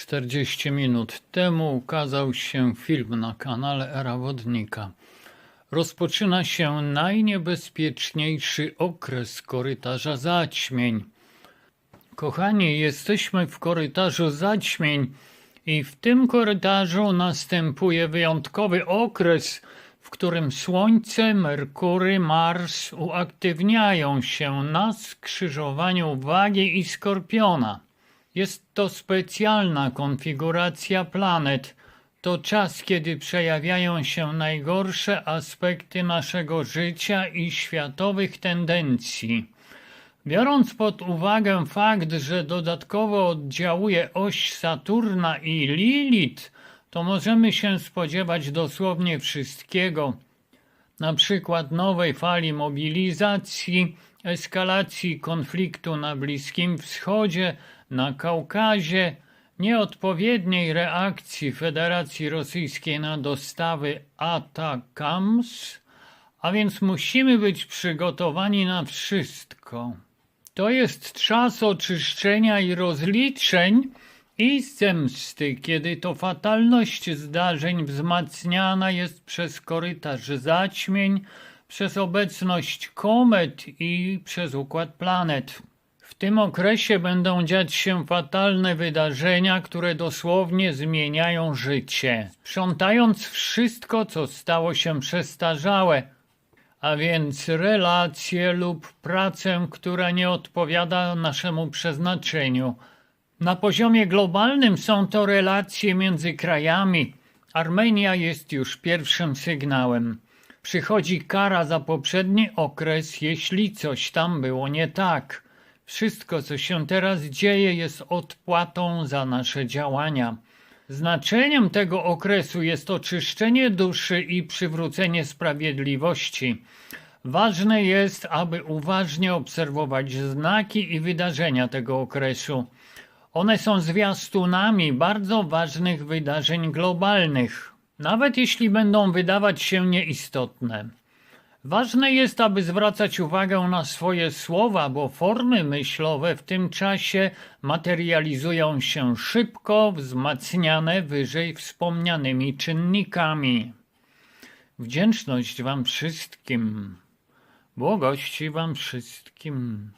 40 minut temu ukazał się film na kanale Era Wodnika. Rozpoczyna się najniebezpieczniejszy okres korytarza zaćmień. Kochani, jesteśmy w korytarzu zaćmień i w tym korytarzu następuje wyjątkowy okres, w którym Słońce, Merkury, Mars uaktywniają się na skrzyżowaniu Wagi i Skorpiona. Jest to specjalna konfiguracja planet. To czas, kiedy przejawiają się najgorsze aspekty naszego życia i światowych tendencji. Biorąc pod uwagę fakt, że dodatkowo oddziałuje oś Saturna i Lilith, to możemy się spodziewać dosłownie wszystkiego, na przykład nowej fali mobilizacji, eskalacji konfliktu na Bliskim Wschodzie, na Kaukazie, nieodpowiedniej reakcji Federacji Rosyjskiej na dostawy Atakams, a więc musimy być przygotowani na wszystko. To jest czas oczyszczenia i rozliczeń i zemsty, kiedy to fatalność zdarzeń wzmacniana jest przez korytarz zaćmień, przez obecność komet i przez układ planet. W tym okresie będą dziać się fatalne wydarzenia, które dosłownie zmieniają życie, sprzątając wszystko, co stało się przestarzałe, a więc relacje lub pracę, która nie odpowiada naszemu przeznaczeniu. Na poziomie globalnym są to relacje między krajami. Armenia jest już pierwszym sygnałem. Przychodzi kara za poprzedni okres, jeśli coś tam było nie tak. Wszystko, co się teraz dzieje, jest odpłatą za nasze działania. Znaczeniem tego okresu jest oczyszczenie duszy i przywrócenie sprawiedliwości. Ważne jest, aby uważnie obserwować znaki i wydarzenia tego okresu. One są zwiastunami bardzo ważnych wydarzeń globalnych, nawet jeśli będą wydawać się nieistotne. Ważne jest, aby zwracać uwagę na swoje słowa, bo formy myślowe w tym czasie materializują się szybko, wzmacniane wyżej wspomnianymi czynnikami. Wdzięczność Wam wszystkim, błogości Wam wszystkim.